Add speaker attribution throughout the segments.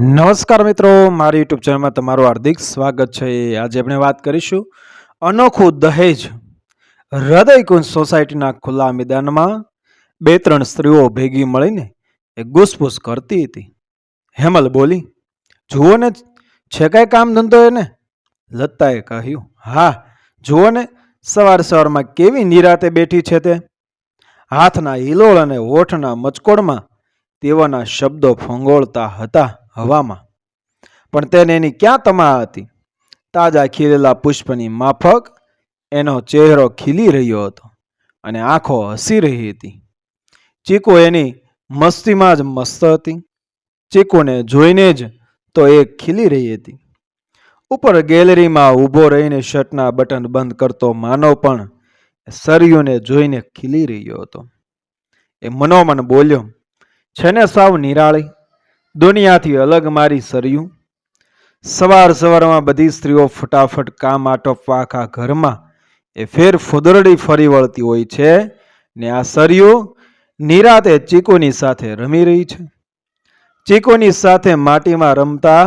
Speaker 1: નમસ્કાર મિત્રો, મારી યુટ્યુબ ચેનલમાં તમારું હાર્દિક સ્વાગત છે. આજે આપણે વાત કરીશું અનોખું દહેજ હૃદયકુંજ સોસાયટીના ખુલ્લા મેદાનમાં બે ત્રણ સ્ત્રીઓ ભેગી મળીને એ ઘૂસપૂસ કરતી હતી. હેમલ બોલી, જુઓ ને, છે કાંઈ કામ ધંધો એને? લતાએ કહ્યું, હા, જુઓ ને, સવાર સવારમાં કેવી નિરાતે બેઠી છે તે? હાથના હિલોળ અને હોઠના મચકોડમાં તેઓના શબ્દો ફંગોળતા હતા. હવામાં. પણ તેને એની ક્યાં તમા હતી? તાજા ખીલેલા પુષ્પની માફક એનો ચહેરો ખીલી રહ્યો હતો અને આંખો હસી રહી હતી. ચીકુ એની મસ્તીમાં જ મસ્ત હતી. ચીકુને જોઈને જ તો એ ખીલી રહી હતી. ઉપર ગેલેરીમાં ઊભો રહીને શર્ટના બટન બંધ કરતો માનવ પણ સરયુને જોઈને ખીલી રહ્યો હતો. એ મનોમન બોલ્યો છે ને સાવ નિરાળી? દુનિયાથી અલગ મારી સર્યું. સવાર સવારમાં બધી સ્ત્રીઓ ફટાફટ કામ આટોપવા આખા ઘરમાં એ ફેર ફુદરડી ફરી વળતી હોય છે ને આ સરિયું નિરાતે ચીકુની સાથે રમી રહી છે. ચીકુની સાથે માટીમાં રમતા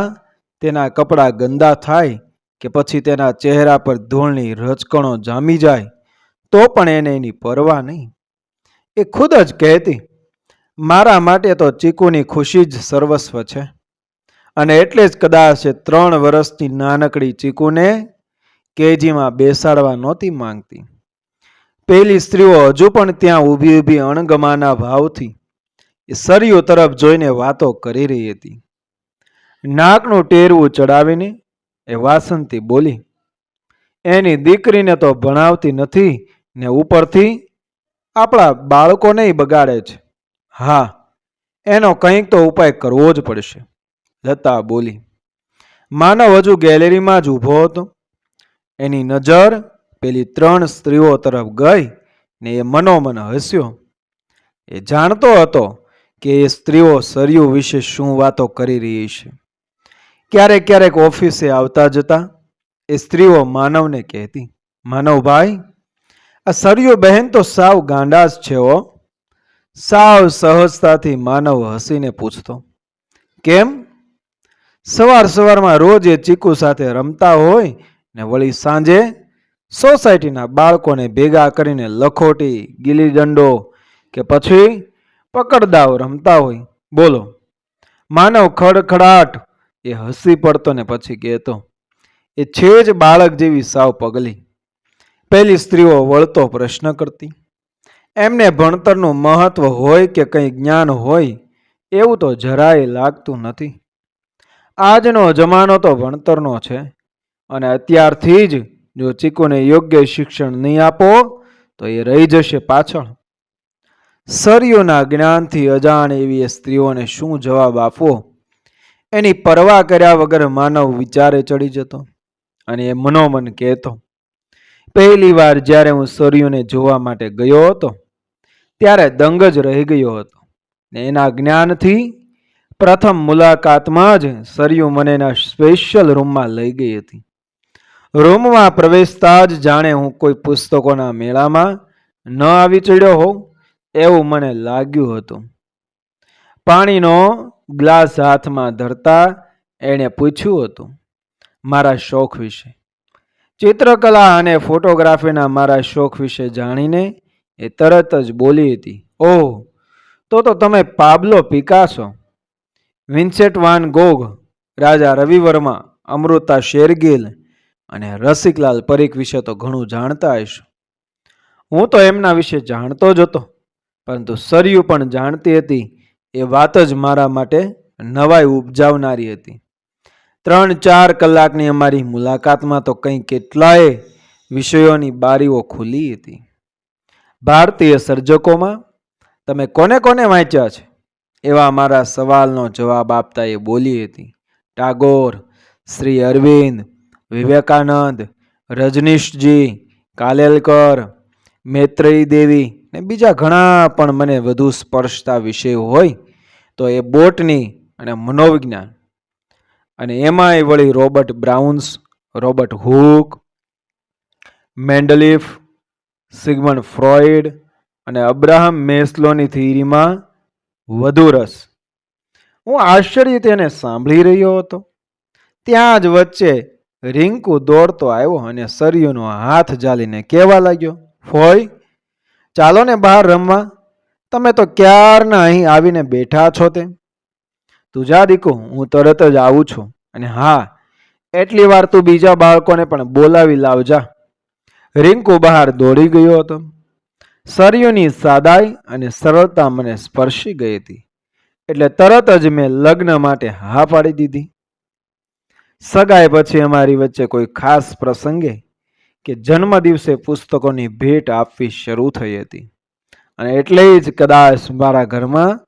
Speaker 1: તેના કપડાં ગંદા થાય કે પછી તેના ચહેરા પર ધૂળની રચકણો જામી જાય તો પણ એને એની પરવા નહીં. એ ખુદ જ કહેતી મારા માટે તો ચીકુની ખુશી જ સર્વસ્વ છે. અને એટલે જ કદાચ ત્રણ વર્ષની નાનકડી ચીકુને કેજીમાં બેસાડવા નહોતી માંગતી. પેલી સ્ત્રીઓ હજુ પણ ત્યાં ઊભી ઊભી અણગમાના ભાવથી એ તરફ જોઈને વાતો કરી રહી હતી. નાકનું ટેરવું ચડાવીને એ વાસંતી બોલી, એની દીકરીને તો ભણાવતી નથી ને ઉપરથી આપણા બાળકોને બગાડે છે. હા, એનો કંઈક તો ઉપાય કરવો જ પડશે. લતા બોલી, માનવ હજુ ગેલેરીમાં જ ઊભો હતો. એની નજર પેલી ત્રણ સ્ત્રીઓ તરફ ગઈ ને એ મનોમન હસ્યો. એ જાણતો હતો કે એ સ્ત્રીઓ સરયુ વિશે શું વાતો કરી રહી છે. ક્યારેક ક્યારેક ઓફિસે આવતા જતા એ સ્ત્રીઓ માનવને કહેતી, માનવભાઈ, આ સરયુ બહેન તો સાવ ગાંડા જ છે હો. સાવ સહજતાથી માનવ હસીને પૂછતો, કેમ? સવાર સવારમાં રોજ એ ચીકુ સાથે રમતા હોય ને વળી સાંજે સોસાયટીના બાળકોને ભેગા કરીને લખોટી, ગીલી દંડો કે પછી પકડદાવ રમતા હોય. બોલો, માનવ ખડખડાટ એ હસી પડતો ને પછી કહેતો, એ છે જ બાળક જેવી સાવ પગલી. પહેલી સ્ત્રીઓ વળતો પ્રશ્ન કરતી એમને ભણતરનું મહત્વ હોય કે કંઈ જ્ઞાન હોય, એવું તો જરાય લાગતું નથી. આજનો જમાનો તો ભણતરનો છે અને અત્યારથી જ જો ચીકુને યોગ્ય શિક્ષણ નહીં આપો, તો એ રહી જશે પાછળ. સરયુના જ્ઞાનથી અજાણ એવી સ્ત્રીઓને શું જવાબ આપવો? એની પરવા કર્યા વગર માનવ વિચારે ચડી જતો અને એ મનોમન કહેતો પહેલી વાર જ્યારે હું સરયુને જોવા માટે ગયો હતો ત્યારે દંગ જ રહી ગયો હતો. ને એના જ્ઞાનથી પ્રથમ મુલાકાતમાં જ સરયુ મને એના સ્પેશિયલ રૂમમાં લઈ ગઈ હતી. રૂમમાં પ્રવેશતા જ જાણે હું કોઈ પુસ્તકોના મેળામાં ન આવી ચડ્યો હોઉં એવું મને લાગ્યું હતું. પાણીનો ગ્લાસ હાથમાં ધરતા એણે પૂછ્યું હતું, મારા શોખ વિશે? ચિત્રકલા અને ફોટોગ્રાફીના મારા શોખ વિશે જાણીને એ તરત જ બોલી હતી, ઓહ, તો તો તમે Pablo Picasso Vincent Van Gogh, Raja Ravi Varma Amrita Shergil અને રસિકલાલ પરીખ વિશે તો ઘણું જાણતા હશ. હું તો એમના વિશે જાણતો જ હતો, પરંતુ સરયુ પણ જાણતી હતી, એ વાત જ મારા માટે નવાઈ ઉપજાવનારી હતી. ત્રણ ચાર કલાકની અમારી મુલાકાતમાં તો કંઈ કેટલાય વિષયોની બારીઓ ખુલી હતી. ભારતીય સર્જકોમાં તમે કોને કોને વાંચ્યા છે? એવા મારા સવાલનો જવાબ આપતા એ બોલી હતી. ટાગોર, શ્રી અરવિંદ, વિવેકાનંદ, રજનીશજી, કાલેલકર, મૈત્રેયી દેવી ને બીજા ઘણા પણ મને વધુ સ્પર્શતા વિષયો હોય તો એ બોટની અને મનોવિજ્ઞાન. અને એમાંય વળી Robert Browns, Robert Hooke, મેન્ડલીફ Sigmund Freud અને અબ્રાહમ મેસ્લોની થિયરીમાં વધુ રસ. હું આશ્ચર્ય તેને સાંભળી રહ્યો હતો. ત્યાં જ વચ્ચે રિંકુ દોડતો આવ્યો અને સરયુનો હાથ જાલીને કહેવા લાગ્યો ફોય ચાલો ને બહાર રમવા. તમે તો ક્યારના અહીં આવીને બેઠા છો તે તું જા દીકુ, હું તરત જ આવું છું. અને હા, એટલી વાર તું બીજા બાળકોને પણ બોલાવી લાવજા. રિંકુ બહાર દોડી ગયો હતો. સરયુની સાદાઈ અને સરળતા મને સ્પર્શી ગઈ હતી. એટલે તરત જ મેં લગ્ન માટે હા પાડી દીધી. સગાઈ પછી અમારી વચ્ચે કોઈ ખાસ પ્રસંગે કે જન્મદિવસે પુસ્તકોની ભેટ આપવી શરૂ થઈ હતી. અને એટલે જ કદાચ મારા ઘરમાં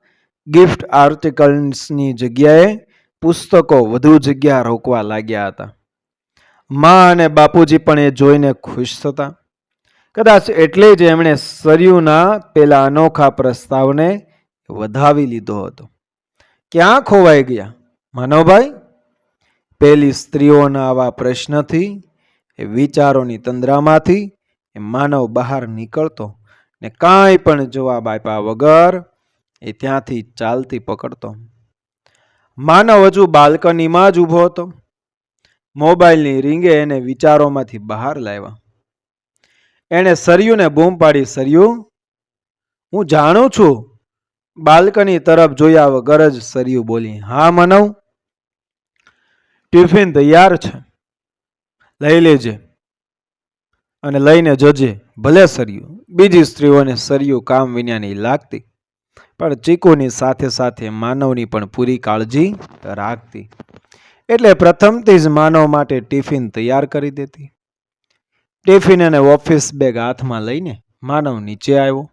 Speaker 1: ગિફ્ટ આર્ટિકલ્સની જગ્યાએ પુસ્તકો વધુ જગ્યા રોકવા લાગ્યા હતા. મા અને બાપુજી પણ એ જોઈને ખુશ થતા. કદાચ એટલે જ એમણે સરયુના પેલા અનોખા પ્રસ્તાવને વધાવી લીધો હતો. ક્યાં ખોવાઈ ગયા? માનવભાઈ, પેલી સ્ત્રીઓના આવા પ્રશ્નથી, એ વિચારોની તંદ્રામાંથી એ માનવ બહાર નીકળતો ને કાંઈ પણ જવાબ આપ્યા વગર એ ત્યાંથી ચાલતી પકડતો. માનવ હજુ બાલ્કનીમાં જ ઊભો હતો. મોબાઈલની રીંગે એને વિચારોમાંથી બહાર લાવ્યા. એણે સરયુને બૂમ પાડી, સરયુ, હું જાણું છું, બાલ્કની તરફ જોયા વગર જ સરયુ બોલી, હા, માનવ, ટિફિન તૈયાર છે. લઈ લેજે. અને લઈને જજે, ભલે સરયું, બીજી સ્ત્રીઓને સરયું કામ વિનાની લાગતી, પણ ચીકુની સાથે સાથે માનવની પણ પૂરી કાળજી રાખતી. એટલે પ્રથમથી જ માનવ માટે ટિફિન તૈયાર કરી દેતી. ટિફિન અને ઓફિસ બેગ હાથમાં લઈને માનવ નીચે આવ્યો.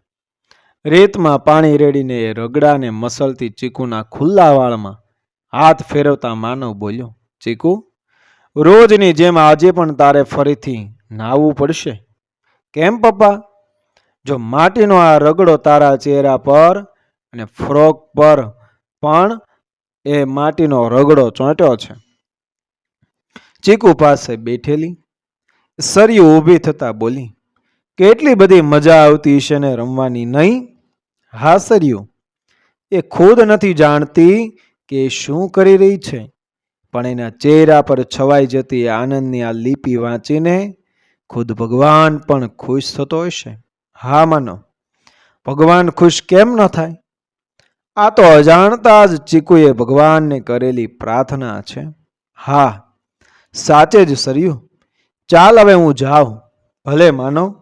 Speaker 1: રેતમાં પાણી રેડીને એ રગડાને મસલતી ચીકુના ખુલ્લા વાળમાં હાથ ફેરવતા માનવ બોલ્યો, ચીકુ, રોજની જેમ આજે પણ તારે ફરીથી નાહવું પડશે. કેમ, પપ્પા? જો માટીનો આ રગડો તારા ચહેરા પર અને ફ્રોક પર પણ એ માટીનો રગડો ચોંટ્યો છે. ચીકુ પાસે બેઠેલી સરિયું ઊભી થતા બોલી, કેટલી બધી મજા આવતી હશે ને રમવાની નહીં? હા સરિયું એ ખુદ નથી જાણતી કે શું કરી રહી છે, પણ એના ચહેરા પર છવાઈ જતી આનંદની આ લીપી વાંચીને ખુદ ભગવાન પણ ખુશ થતો હશે. હા, માનો, ભગવાન ખુશ કેમ ન થાય? આ તો અજાણતા જ ચીકુએ ભગવાનને કરેલી પ્રાર્થના છે. હા સાચે જ સર્યું. ચાલ હવે હું જાઉં. ભલે માનો.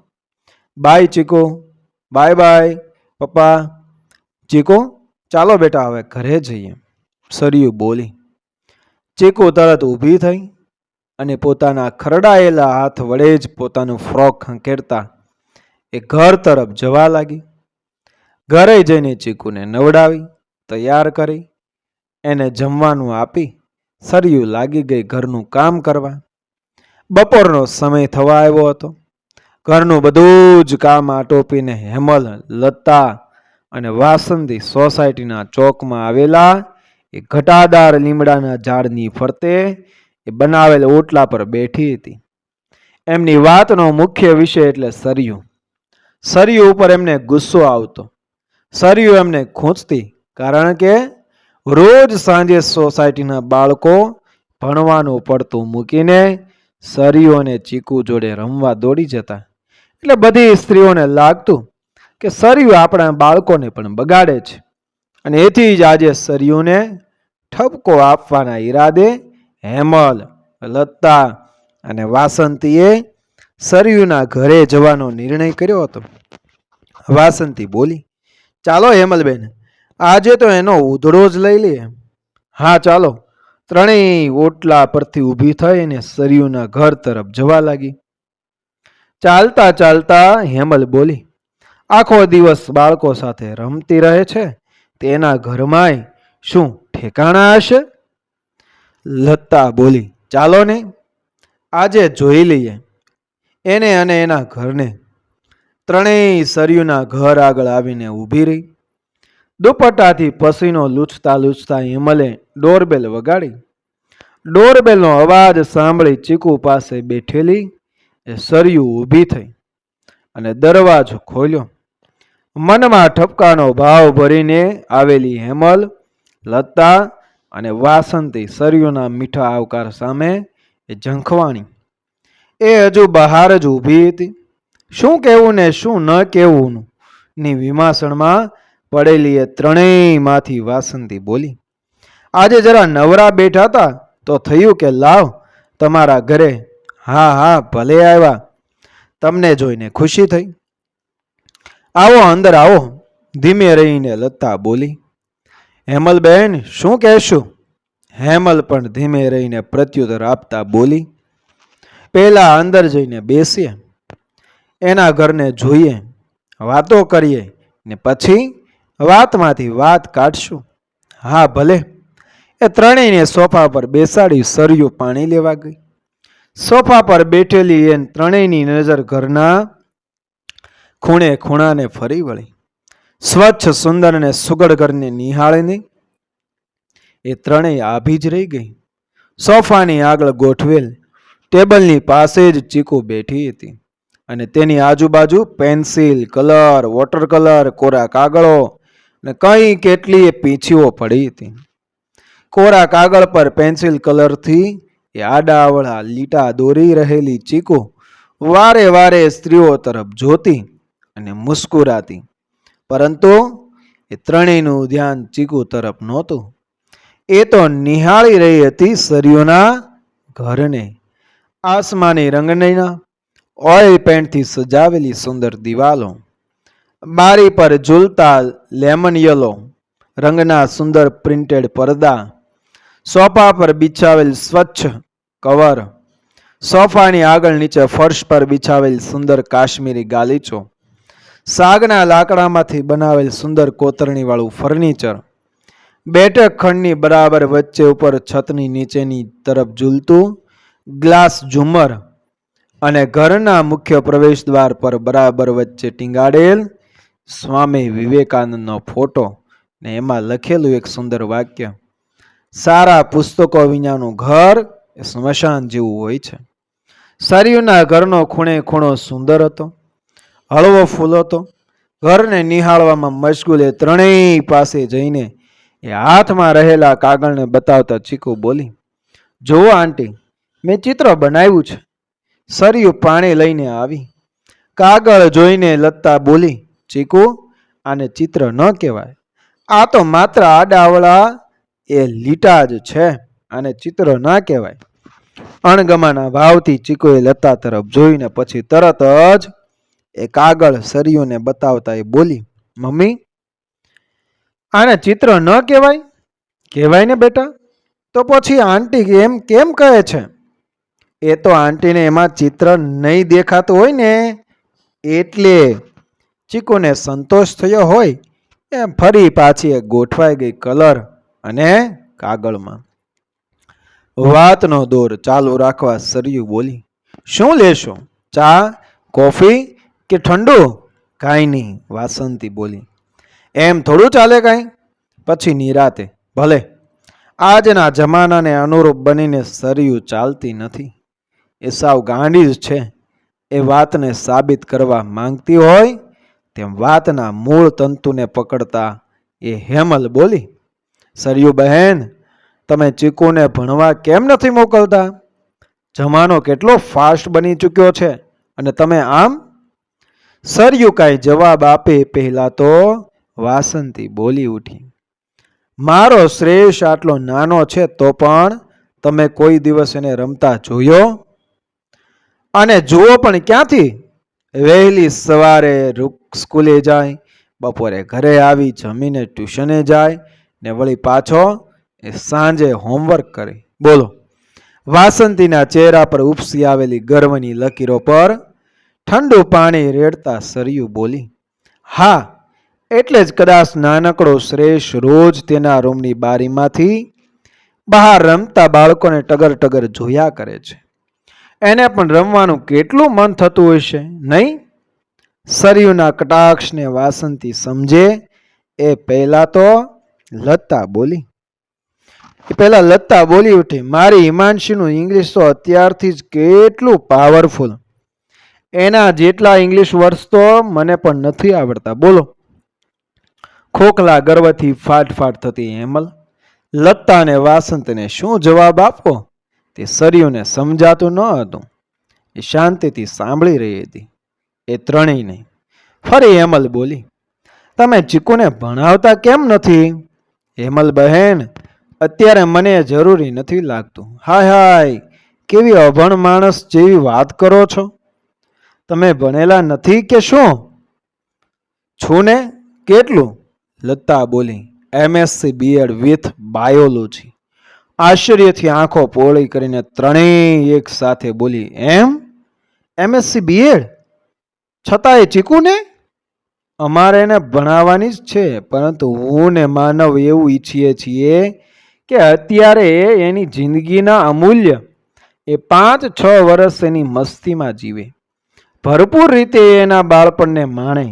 Speaker 1: બાય ચીકો. Bye bye. પપ્પા. ચીકો, ચાલો બેટા હવે ઘરે જઈએ. સરયું બોલી. ચીકુ તરત ઊભી થઈ અને પોતાના ખરડાયેલા હાથ વડે જ પોતાનું ફ્રોક ખંખેરતા એ ઘર તરફ જવા લાગી. ઘરે જઈને ચીકુને નવડાવી, તૈયાર કરી, એને જમવાનું આપી સરયું લાગી ગઈ ઘરનું કામ કરવા. બપોરનો સમય થવા આવ્યો હતો. ઘરનું બધું જ કામ આટોપીને હેમલ, લતા અને વાસંતી સોસાયટીના ચોકમાં આવેલા એ ઘટાદાર લીમડાના ઝાડની ફરતે એ બનાવેલ ઓટલા પર બેઠી હતી. એમની વાતનો મુખ્ય વિષય એટલે સરયું. સરયું ઉપર એમને ગુસ્સો આવતો. સરયું એમને ખૂંચતી કારણ કે રોજ સાંજે સોસાયટીના બાળકો ભણવાનું પડતું મૂકીને અને ચીકુ જોડે રમવા દોડી જતા. એટલે બધી સ્ત્રીઓને લાગતું કે સરિયું આપણા બાળકોને પણ બગાડે છે. અને એથી જ આજે સરયુને ઠપકો આપવાના ઈરાદે હેમલ લતા અને વાસંતીએ સરયુના ઘરે જવાનો નિર્ણય કર્યો હતો. વાસંતી બોલી, ચાલો હેમલબેન આજે તો એનો ઉધડો જ લઈ લઈએ. હા, ચાલો. ત્રણેય ઓટલા પરથી ઊભી થઈ અને સરયુના ઘર તરફ જવા લાગી. ચાલતા ચાલતા હેમલ બોલી, આખો દિવસ બાળકો સાથે રમતી રહે છે. તેના ઘરમાંય શું ઠેકાણા હશે? લતા બોલી, ચાલો ને, આજે જોઈ લઈએ. એને અને એના ઘરને ત્રણેય સરયુના ઘર આગળ આવીને ઊભી રહી. દુપટ્ટાથી પસીનો લૂછતા લૂછતા હિમલે ડોરબેલ વગાડી. ડોરબેલનો અવાજ સાંભળી ચીકુ પાસે બેઠેલી એ સરયુ ઊભી થઈ અને દરવાજો ખોલ્યો. મનમાં ઠપકાનો ભાવ ભરીને આવેલી હેમલ, લતા અને વાસંતી સરયુના મીઠા આવકાર સામે એ ઝંખવાણી. એ હજુ બહાર જ ઊભી હતી. શું કહેવું ને શું ન કહેવું ની વિમાસણમાં પડેલી એ ત્રણેયમાંથી વાસંતી બોલી, આજે જરા નવરા બેઠા હતા તો થયું કે લાવ, તમારા ઘરે હા હા, ભલે આવ્યા, તમને જોઈને ખુશી થઈ. આવો, અંદર આવો, ધીમે રહીને લતા બોલી હેમલબહેન શું કહેશું? હેમલ પણ ધીમે રહીને પ્રત્યુત્તર આપતા બોલી પહેલાં અંદર જઈને બેસીએ, એના ઘરને જોઈએ, વાતો કરીએ ને પછી વાતમાંથી વાત કાઢશું. હા, ભલે. એ ત્રણેયને સોફા પર બેસાડી સરયું પાણી લેવા ગઈ. સોફા પર બેઠેલી એ ત્રણેયની નજર ઘરના ખૂણે ખૂણાને ફરી વળી. સ્વચ્છ સુંદર અને સુગડ ઘરને નિહાળીને એ ત્રણેય આભી જ રહી ગઈ. સોફાની આગળ ગોઠવેલ ટેબલની પાસે જ ચીકુ બેઠી હતી અને તેની આજુબાજુ પેન્સિલ, કલર, વોટર કલર, કોરા કાગળો અને કઈ કેટલીય પીંછીઓ પડી હતી. કોરા કાગળ પર પેન્સિલ કલરથી એ આડાવળા લીટા દોરી રહેલી ચીકુ વારે વારે સ્ત્રીઓ તરફ જોતી અને મુસ્કુરાતી. પરંતુ એ ત્રણેયનું ધ્યાન ચીકુ તરફ નહોતું. એ તો નિહાળી રહી હતી સરિયોના ઘરને. આસમાની રંગના ઓઇલ પેન્ટથી સજાવેલી સુંદર દિવાલો. બારી પર ઝૂલતા લેમન યલો, રંગના સુંદર પ્રિન્ટેડ પડદા સોફા પર બિછાવેલ સ્વચ્છ કવર, સોફાની આગળ નીચે ફર્શ પર બિછાવેલ સુંદર કાશ્મીરી ગાલીચો, સાગના લાકડામાંથી બનાવેલ સુંદર કોતરણીવાળું ફર્નિચર, બેઠક ખંડની બરાબર વચ્ચે ઉપર છતની નીચેની તરફ ઝૂલતું ગ્લાસ ઝુમર અને ઘરના મુખ્ય પ્રવેશ દ્વાર પર બરાબર વચ્ચે ટીંગાડેલ સ્વામી વિવેકાનંદનો ફોટો ને એમાં લખેલું એક સુંદર વાક્ય, સારા પુસ્તકો વિનાનું ઘર એ સ્મશાન જેવું હોય છે. સરયુના ઘરનો ખૂણે ખૂણો સુંદર હતો, હળવો ફૂલ હતો. ઘરને નિહાળવામાં મશગુલે ત્રણેય પાસે જઈને એ હાથમાં રહેલા કાગળને બતાવતા ચીકુ બોલી, જુઓ આંટી, મેં ચિત્ર બનાવ્યું છે. સરયુ પાણી લઈને આવી, કાગળ જોઈને લત્તા બોલી ચીકુ આને ચિત્ર ન કહેવાય. આ તો માત્ર આડાવળા એ લીટા જ છે આને ચિત્ર ના કહેવાય. અણગમાના ભાવથી ચીકુએ લતા તરફ જોઈને પછી તરત જ એ કાગળ સરિયુને બતાવતા એ બોલી, મમ્મી, આને ચિત્ર ન કહેવાય? કહેવાય ને બેટા? તો પછી આંટી એમ કેમ કહે છે? એ તો આંટીને એમાં ચિત્ર નહીં દેખાતું હોય ને, એટલે ચીકુને સંતોષ થયો હોય એ ફરી પાછી એ ગોઠવાઈ ગઈ કલર અને કાગળમાં. વાતનો દોર ચાલુ રાખવા સરયું બોલી, શું લેશો? ચા, કોફી કે ઠંડુ? કાંઈ નહીં વાસંતી બોલી, એમ થોડું ચાલે કાંઈ? પછી નિરાતે, ભલે, આજના જમાનાને અનુરૂપ બનીને સરયું ચાલતી નથી. એ સાવ ગાંડી જ છે. એ વાતને સાબિત કરવા માંગતી હોય તેમ વાતના મૂળ તંતુને પકડતા એ હેમલ બોલી, સરયુ બહેન, તમે ચીકુને ભણવા કેમ નથી મોકલતા? જમાનો કેટલો ફાસ્ટ બની ચૂક્યો છે અને તમે આમ? સરયુ કાંઈ જવાબ આપે પહેલા તો વાસંતી બોલી ઉઠી, મારો શ્રેષ આટલો નાનો છે તો પણ તમે કોઈ દિવસ એને રમતા જોયો? અને જુઓ પણ ક્યાંથી? વહેલી સવારે સ્કૂલે જાય, બપોરે ઘરે આવી જમીને ટ્યુશને જાય ને વળી પાછો એ સાંજે હોમવર્ક કરે. બોલો. વાસંતીના ચહેરા પર ઉપસી આવેલી ગર્વની લકીરો પર ઠંડુ પાણી રેડતા સરયું બોલી, હા, એટલે જ કદાચ નાનકડો શ્રેષ રોજ તેના રૂમની બારીમાંથી બહાર રમતા બાળકોને ટગર ટગર જોયા કરે છે. એને પણ રમવાનું કેટલું મન થતું હશે નહીં? સરયુના કટાક્ષને વાસંતી સમજે. એ પહેલા તો લતા બોલી. એ પહેલા લતા બોલી ઉઠી. મારી હિમાંશીનું ઇંગ્લિશ તો અત્યારથી જ કેટલું પાવરફુલ એના જેટલા ઇંગ્લિશ વર્ડ્સ તો મને પણ નથી આવડતા. બોલો. ખોખલા ગર્વથી ફાટ ફાટ થતી હેમલ. લતા અને વાસંતને શું જવાબ આપવો તે સરયુને સમજાતું ન હતું. એ શાંતિથી સાંભળી રહી હતી. એ ત્રણેય નહીં. ફરી હેમલ બોલી, તમે ચીકુને ભણાવતા કેમ નથી? હેમલ બહેન, અત્યારે મને જરૂરી નથી લાગતું. હાય હાય, કેવી અભણ માણસ જેવી વાત કરો છો? તમે ભણેલા નથી કે શું? છું ને? કેટલું? લતા બોલી, એમએસસી બીએડ વિથ બાયોલોજી આશ્ચર્યથી આંખો પોળી કરીને ત્રણેય એક સાથે બોલી, એમ? એમએસસી બીએડ છતાંય ચીકુ ને અમારે એને ભણાવવાની જ છે, પરંતુ હું ને માનવ એવું ઈચ્છીએ છીએ કે અત્યારે એની જિંદગીના અમૂલ્ય એ પાંચ છ વર્ષ એની મસ્તીમાં જીવે. ભરપૂર રીતે એના બાળપણને માણે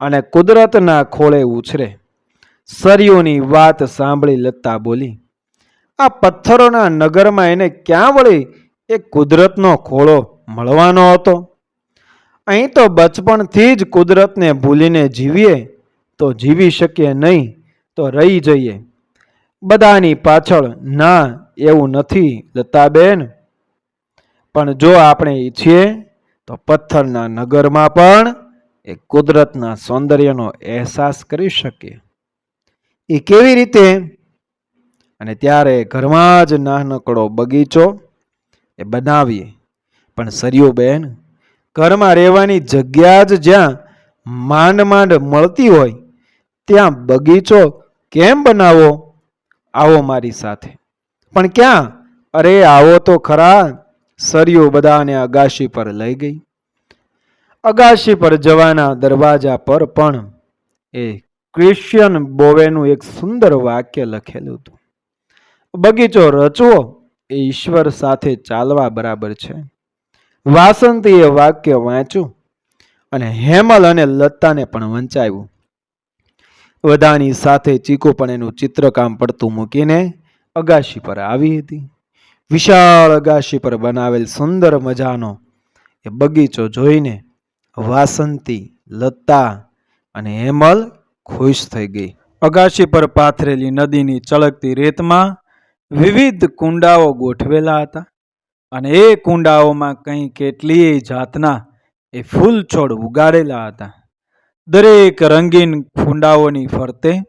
Speaker 1: અને કુદરતના ખોળે ઉછરે. સરિયોની વાત સાંભળી લતા બોલી આ પથ્થરોના નગરમાં એને ક્યાં વળી એ કુદરતનો ખોળો મળવાનો હતો? અહીં તો બચપણથી જ કુદરતને ભૂલીને જીવીએ તો જીવી શકીએ નહીં તો રહી જઈએ. બધાની પાછળ ના એવું નથી લતાબેન. પણ જો આપણે ઈચ્છીએ તો પથ્થરના નગરમાં પણ એ કુદરતના સૌંદર્યનો અહેસાસ કરી શકીએ. એ કેવી રીતે અને ત્યારે ઘરમાં જ નાનકડો બગીચો એ બનાવીએ. પણ સરિયો બહેન, ઘરમાં રહેવાની જગ્યા જ જ્યાં માંડ માંડ મળતી હોય, ત્યાં બગીચો કેમ બનાવો? આવો મારી સાથે. પણ ક્યાં? અરે, આવો તો ખરા. સરિયો બધાને અગાશી પર લઈ ગઈ. અગાશી પર જવાના દરવાજા પર પણ એ ક્રિશ્ચિયન બોવેનું એક સુંદર વાક્ય લખેલું હતું. બગીચો રચવો એ ઈશ્વર સાથે ચાલવા બરાબર છે. વાસંતીએ વાક્ય વાંચ્યું અને હેમલ અને લતાને પણ વંચાવ્યું. વધાની સાથે ચીકુ પણ એનું ચિત્રકામ પડતું મૂકીને અગાશી પર આવી હતી. વિશાળ અગાશી પર બનાવેલ સુંદર મજાનો એ બગીચો જોઈને વાસંતી, લતા અને હેમલ ખુશ થઈ ગઈ. અગાશી પર પાથરેલી નદીની ચળકતી રેતમાં વિવિધ કુંડાઓ ગોઠવેલા હતા અને એ કુંડાઓમાં કંઈ કેટલીય જાતના એ ફૂલ છોડ ઉગાડેલા હતા. દરેક રંગીન કુંડાઓની ફરતે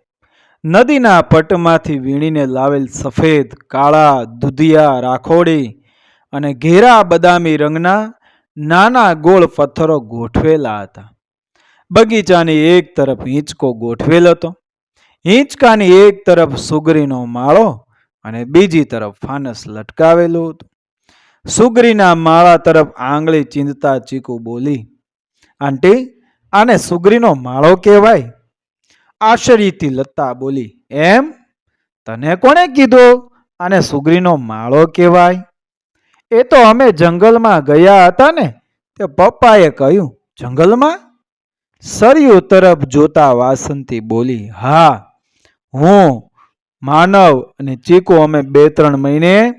Speaker 1: નદીના પટમાંથી વીણીને લાવેલ સફેદ, કાળા, દુધિયા, રાખોડી અને ઘેરા બદામી રંગના નાના ગોળ પથ્થરો ગોઠવેલા હતા. બગીચાની એક તરફ હિંચકો ગોઠવેલ હતો. હિંચકાની એક તરફ સુગરીનો માળો અને બીજી તરફ ફાનસ લટકાવેલું હતું. સુગરીના માળા તરફ આંગળી ચીંધતા ચીકુ બોલી, આંટી, આને સુગરીનો માળો કહેવાય? આશ્ચર્યથી લતા બોલી, એમ? તને કોણે કીધું? આને સુગરીનો માળો કહેવાય? એ તો અમે જંગલમાં ગયા હતા ને, તે પપ્પાએ કહ્યું, જંગલમાં? સરયુ તરફ જોતા વાસંતી બોલી, હા, હું માનવ અને ચીકુ અમે બે ત્રણ મહિને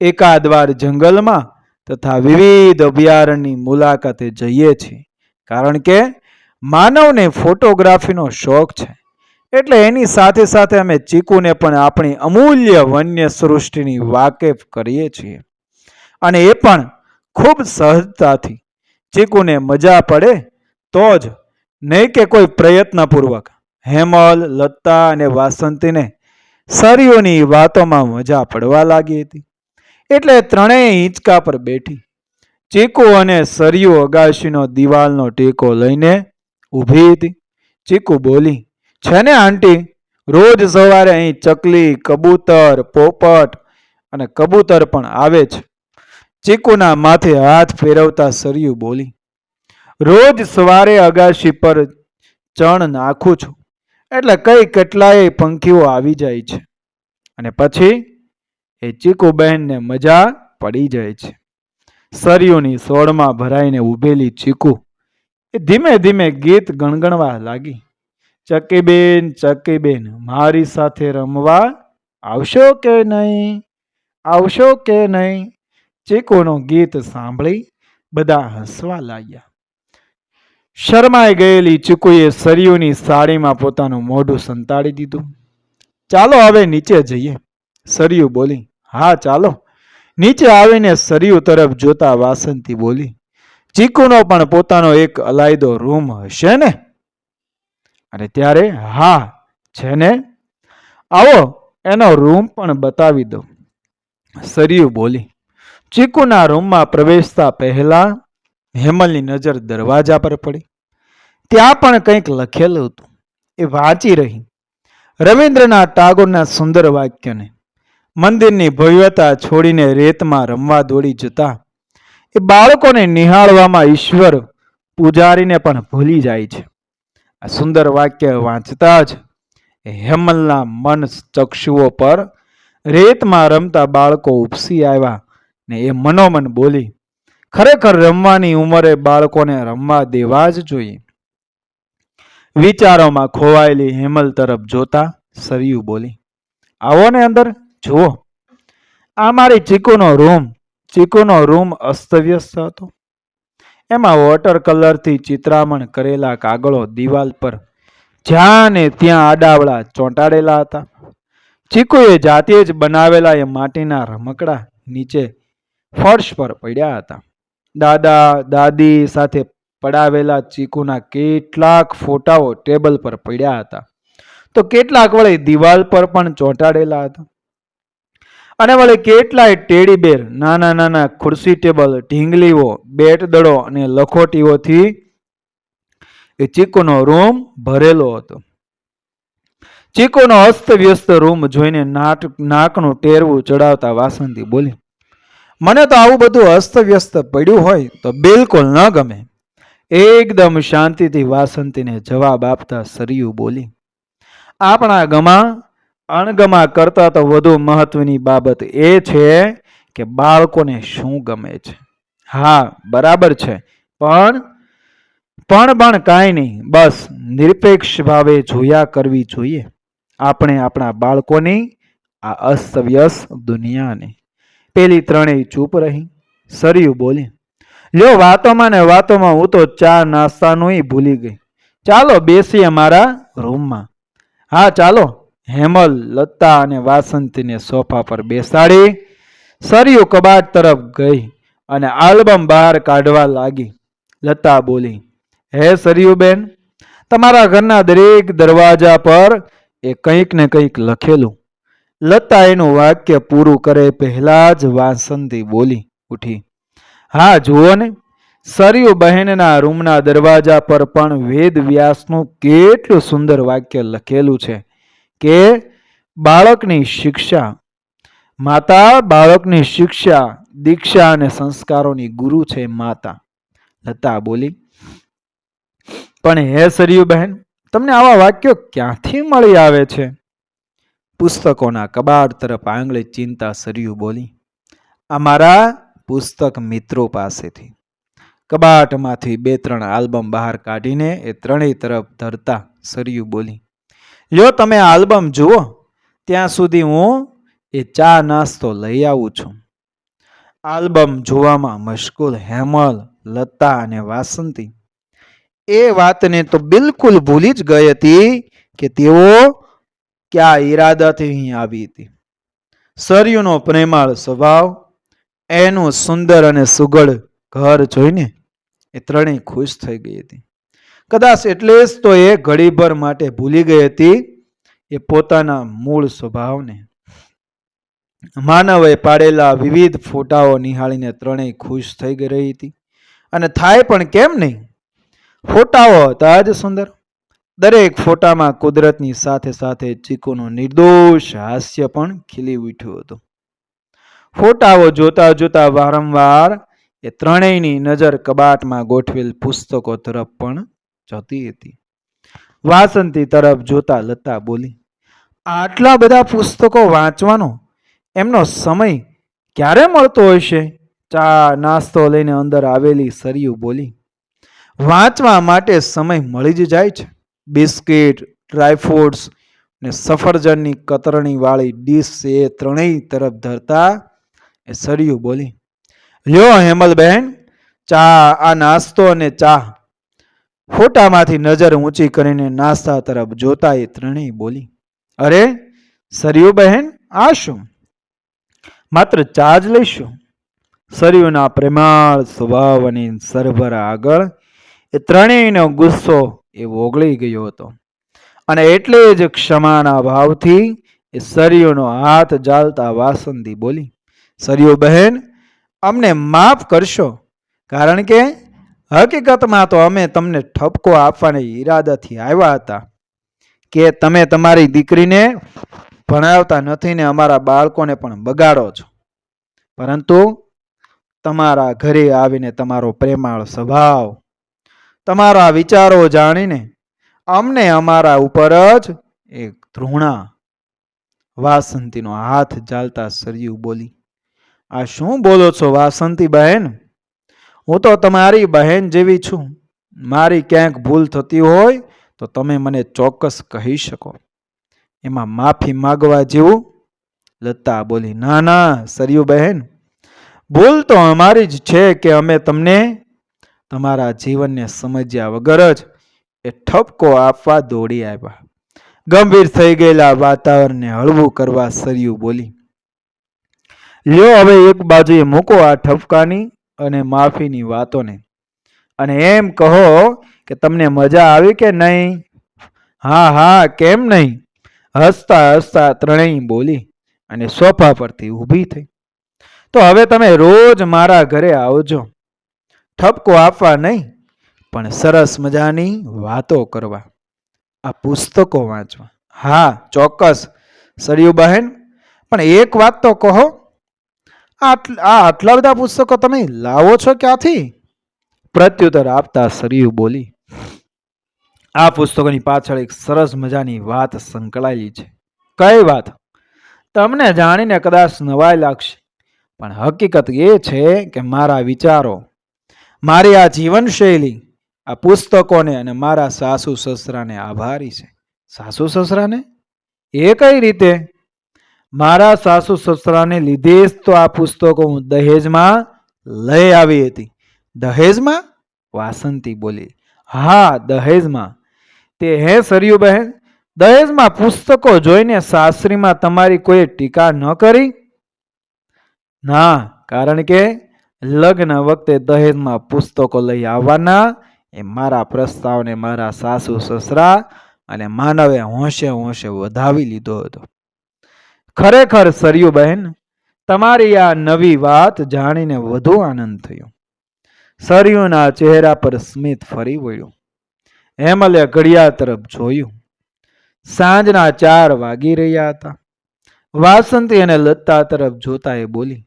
Speaker 1: એકાદ વાર જંગલમાં તથા વિવિધ અભયારણ્યની મુલાકાતે જઈએ છીએ. કારણ કે માનવને ફોટોગ્રાફીનો શોખ છે. એટલે એની સાથે સાથે અમે ચીકુને પણ આપણી અમૂલ્ય વન્ય સૃષ્ટિની વાકેફ કરીએ છીએ. અને એ પણ ખૂબ સહજતાથી. ચીકુને મજા પડે તો જ નહીં કે કોઈ પ્રયત્નપૂર્વક. હેમલ, લતા અને વાસંતીને સરીઓની વાતોમાં મજા પડવા લાગી હતી. એટલે ત્રણેય હિંચકા પર બેઠી. ચીકુ અને સરિયો અગાશીનો દિવાલનો ટેકો લઈને ઊભી હતી. ચીકુ બોલી, છે ને આંટી? રોજ સવારે અહીં ચકલી, કબૂતર, પોપટ અને કબૂતર પણ આવે છે. ચીકુના માથે હાથ ફેરવતા સરિયું બોલી, રોજ સવારે અગાશી પર ચણ નાખું છું. એટલે કઈ કેટલાય પંખીઓ આવી જાય છે. અને પછી એ ચીકુબહેનને મજા પડી જાય છે. સરિયોની સોળમાં ભરાઈને ઊભેલી ચીકુ એ ધીમે ધીમે ગીત ગણગણવા લાગી. ચકીબેન ચકીબેન, મારી સાથે રમવા આવશો કે નહીં? આવશો કે નહીં? ચીકુનું ગીત સાંભળી બધા હસવા લાગ્યા. શરમાઈ ગયેલી ચીકુએ સરિયુની સાડીમાં પોતાનું મોઢું સંતાડી દીધું. ચાલો હવે નીચે જઈએ. સરયુ બોલી, હા, ચાલો. નીચે આવીને સરયુ તરફ જોતા વાસંતી બોલી, ચીકુનો પણ પોતાનો એક અલાયદો રૂમ હશે ને? અને ત્યારે, હા, છે ને? આવો, એનો રૂમ પણ બતાવી દો. સરયુ બોલી, ચીકુના રૂમમાં પ્રવેશતા પહેલા હેમલની નજર દરવાજા પર પડી. ત્યાં પણ કંઈક લખેલું હતું. એ વાંચી રહી. રવિન્દ્રનાથ ટાગોરના સુંદર વાક્યને મંદિરની ભવ્યતા છોડીને રેતમાં રમવા દોડી જતા, એ બાળકોને નિહાળવામાં ઈશ્વર પૂજારીને પણ ભૂલી જાય છે. આ સુંદર વાક્ય વાંચતા જ હેમલના મન ચક્ષુઓ પર રેતમાં રમતા બાળકો ઉપસી આવ્યા ને એ મનોમન બોલી, ખરેખર રમવાની ઉંમરે બાળકોને રમવા દેવા જ જોઈએ. વિચારોમાં ખોવાયેલી હેમલ તરફ જોતા સરયુ બોલી, આવો ને અંદર, જુઓ. આ મારી ચીકુનો રૂમ ચીકુનો રૂમ અસ્તવ્યસ્ત હતો. એમાં વોટર કલરથી ચિત્રામણ કરેલા કાગળો દિવાલ પર જ્યાં ને ત્યાં આડાવડા ચોંટાડેલા હતા. ચીકુએ જાતે જ બનાવેલા એ માટીના રમકડા નીચે ફર્શ પર પડ્યા હતા. દાદા, દાદી સાથે પડાવેલા ચીકુના કેટલાક ફોટાઓ ટેબલ પર પડ્યા હતા. તો કેટલાક વળી દિવાલ પર પણ ચોંટાડેલા હતા. અને વળી કેટલાય ટેડી બેર નાના નાના ખુરશી ટેબલ, ઢીંગલીઓ બેટ દડો અને લખોટીઓથી એ ચીકુનો રૂમ ભરેલો હતો. ચીકુનો અસ્તવ્યસ્ત રૂમ જોઈને નાટ, નાકનું ટેરવું ચડાવતા વાસંતી બોલી, મને તો આવું બધું અસ્તવ્યસ્ત પડ્યું હોય તો બિલકુલ ન ગમે. એકદમ શાંતિથી વાસંતીને જવાબ આપતા સરયુ બોલી, આપણા ગમા, અણગમા કરતા તો વધુ મહત્વની બાબત એ છે કે બાળકોને શું ગમે છે. હા, બરાબર છે, પણ પણ પણ કાંઈ નહીં, બસ નિરપેક્ષ ભાવે જોયા કરવી જોઈએ. આપણે આપણા બાળકોની, આ અસ્તવ્યસ્ત દુનિયાને. પેલી ત્રણેય ચૂપ રહી. સરયું બોલી લ્યો, વાતોમાં ને વાતોમાં હું તો ચા નાસ્તાનું ભૂલી ગઈ. ચાલો બેસીએ મારા રૂમમાં. હા, ચાલો. હેમલ, લતા અને વાસંતીને સોફા પર બેસાડી. સરયુ કબાટ તરફ ગઈ અને આલ્બમ બહાર કાઢવા લાગી. લતા બોલી, હે સરયુબેન, તમારા ઘરના દરેક દરવાજા પર એ કંઈક ને કંઈક લખેલું. લતા એનું વાક્ય પૂરું કરે પહેલાં જ વાસંતી બોલી ઉઠી. હા, જુઓ ને. સરયુ બહેનના રૂમના દરવાજા પર પણ વેદ વ્યાસનું કેટલું સુંદર વાક્ય લખેલું છે કે બાળકની શિક્ષા, માતા બાળકની શિક્ષા, દીક્ષા અને સંસ્કારોની ગુરુ છે માતા. લતા બોલી, પણ હે સરયુ બહેન, તમને આવા વાક્યો ક્યાંથી મળી આવે છે? પુસ્તકોના કબાટ તરફ આંગળે ચિંતા સરયુ બોલી, અમારા પુસ્તક મિત્રો પાસેથી. કબાટમાંથી બે ત્રણ આલ્બમ બહાર કાઢીને એ ત્રણેય તરફ ધરતા સરયું બોલી જો તમે આલ્બમ જુઓ, ત્યાં સુધી હું એ ચા નાસ્તો લઈ આવું છું. આલ્બમ જોવામાં મશગુલ હેમલ, લતા અને વાસંતી. એ વાતને તો બિલકુલ ભૂલી જ ગઈ હતી કે તેઓ ક્યાં ઈરાદાથી અહીં આવી હતી. સરયુનો પ્રેમાળ સ્વભાવ એનું સુંદર અને સુઘડ ઘર જોઈને એ ત્રણેય ખુશ થઈ ગઈ હતી. કદાચ એટલે જ તો એ ઘડીભર માટે ભૂલી ગઈ હતી એ પોતાના મૂળ સ્વભાવને. માનવે પાડેલા વિવિધ ફોટાઓ નિહાળીને ત્રણેય ખુશ થઈ ગઈ રહી હતી. અને થાય પણ કેમ નહીં? ફોટાઓ હતા જ સુંદર. દરેક ફોટામાં કુદરતની સાથે સાથે ચીકુનું નિર્દોષ હાસ્ય પણ ખીલી ઉઠ્યું હતું. ફોટાઓ જોતા જોતા વારંવાર એ ત્રણેયની નજર કબાટમાં ગોઠવેલ પુસ્તકો તરફ પણ જતી હતી. વાસંતી તરફ જોતા લતા બોલી, આટલા બધા પુસ્તકો વાંચવાનો એમનો સમય ક્યારે મળતો હશે? ચા નાસ્તો લઈને અંદર આવેલી સરિયું બોલી, વાંચવા માટે સમય મળી જ જાય છે. બિસ્કિટ, ડ્રાયફ્રૂટ્સ ને સફરજનની કતરણીવાળી ડીશ એ ત્રણેય તરફ ધરતા એ સરયુ બોલી. લ્યો હેમલબહેન ચા, આ નાસ્તો અને ચા. ફોટામાંથી નજર ઊંચી કરીને નાસ્તા તરફ જોતા એ ત્રણેય બોલી. અરે સરયુ બહેન આ શું? માત્ર ચા જ લઈશું. સરયુના પ્રેમાળ સ્વભાવ અને સરભરા આગળ એ ત્રણેયનો ગુસ્સો એ ઓગળી ગયો હતો. અને એટલે જ ક્ષમાના ભાવથી એ સરયુનો હાથ જાલતા વાસંતી બોલી. સરયુ બહેન, અમને માફ કરશો, કારણ કે હકીકતમાં તો અમે તમને ઠપકો આપવાની ઈરાદાથી આવ્યા હતા કે તમે તમારી દીકરીને ભણાવતા નથી ને અમારા બાળકોને પણ બગાડો છો. પરંતુ તમારા ઘરે આવીને તમારો પ્રેમાળ સ્વભાવ, તમારા વિચારો જાણીને અમને અમારા ઉપર જ એક ધૃણા વાસંતીનો હાથ ચાલતા સરયુ બોલી આ શું બોલો છો વાસંતી બહેન હું તો તમારી બહેન જેવી છું. મારી ક્યાંક ભૂલ થતી હોય તો તમે મને ચોક્કસ કહી શકો. એમાં માફી માગવા જેવું? લતા બોલી, ના ના, સરયુ બહેન. ભૂલ તો અમારી જ છે કે અમે તમને તમારા જીવનને સમજ્યા વગર જ એ ઠપકો આપવા દોડી આવ્યા. ગંભીર થઈ ગયેલા વાતાવરણને હળવું કરવા સરયુ બોલી લ્યો હવે એક બાજુએ મૂકો આ ઠપકાની અને માફીની વાતોને. અને એમ કહો કે તમને મજા આવી કે નહીં? હા હા, કેમ નહીં? હસતા હસતા ત્રણેય બોલી અને સોફા પરથી ઊભી થઈ. તો હવે તમે રોજ મારા ઘરે આવજો. ઠપકો આપવા નહીં, પણ સરસ મજાની વાતો કરવા. આ પુસ્તકો વાંચવા. હા, ચોક્કસ, સરયુ બહેન, પણ એક વાત તો કહો આ આટલા બધા પુસ્તકો તમે લાવો છો ક્યાંથી? પ્રત્યુત્તર આપતા સરયુ બોલી, આ પુસ્તકોની પાછળ એક સરસ મજાની વાત સંકળાયેલી છે. કઈ વાત? તમને જાણીને કદાચ નવાઈ લાગશે, પણ હકીકત એ છે કે મારા વિચારો, મારી આ જીવનશૈલી, આ પુસ્તકોને અને મારા સાસુ સસરાને આભારી છે. સાસુ સસરાને? એ કઈ રીતે? મારા સાસુ સસરાને લીધે જ તો આ પુસ્તકો હું દહેજમાં લઈ આવી હતી. દહેજમાં? વાસંતી બોલી. હા, દહેજમાં. તે હે સરયુ બહેન દહેજમાં પુસ્તકો જોઈને સાસરીમાં તમારી કોઈ ટીકા ન કરી? ના, કારણ કે લગ્ન વખતે દહેજમાં પુસ્તકો લઈ આવવાના એ મારા પ્રસ્તાવને મારા સાસુ સસરા અને માનવે હોંશે હોંશે વધાવી લીધો હતો. ખરેખર સરયુ બહેન, તમારી આ નવી વાત જાણીને વધુ આનંદ થયો. સરયુના ચહેરા પર સ્મિત ફરી વળ્યું. હેમલે ઘડિયાળ તરફ જોયું. સાંજના ચાર વાગી રહ્યા હતા. વાસંતી અને લતા તરફ જોતા એ બોલી,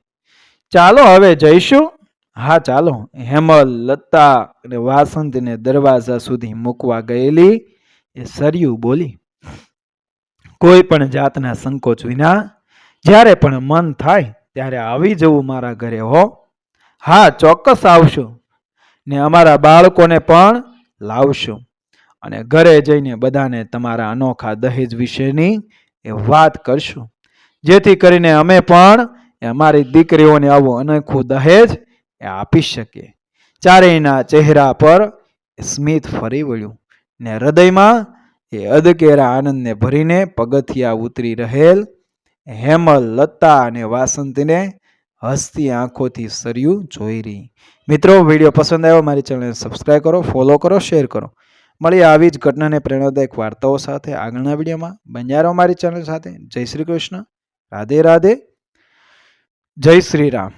Speaker 1: ચાલો હવે જઈશું? હા, ચાલો. હેમલ, લતા અને વાસંતીને દરવાજા સુધી મૂકવા ગયેલી એ સરયુ બોલી કોઈ પણ જાતના સંકોચ વિના જ્યારે પણ મન થાય ત્યારે આવી જવું મારા ઘરે, હો. હા, ચોક્કસ આવશું ને અમારા બાળકોને પણ લાવશું. અને ઘરે જઈને બધાને તમારા અનોખા દહેજ વિશેની એ વાત કરશું. જેથી કરીને અમે પણ એ અમારી દીકરીઓને આવું અનોખું દહેજ એ આપી શકીએ. ચારેયના ચહેરા પર સ્મિત ફરી વળ્યું ને હૃદયમાં એ અદકેરા આનંદને ભરીને પગથિયા ઉતરી રહેલ. હેમલ, લતા અને વાસંતીને હસતી આંખોથી સર્યું જોઈ રહી. મિત્રો, વીડિયો પસંદ આવ્યો મારી ચેનલને સબસ્ક્રાઈબ કરો ફોલો કરો શેર કરો. મળીએ આવી જ ઘટનાને પ્રેરણાદાયક વાર્તાઓ સાથે આગળના વિડીયોમાં. બન્યા મારી ચેનલ સાથે. જય શ્રી કૃષ્ણ. રાધે રાધે. જય શ્રી રામ.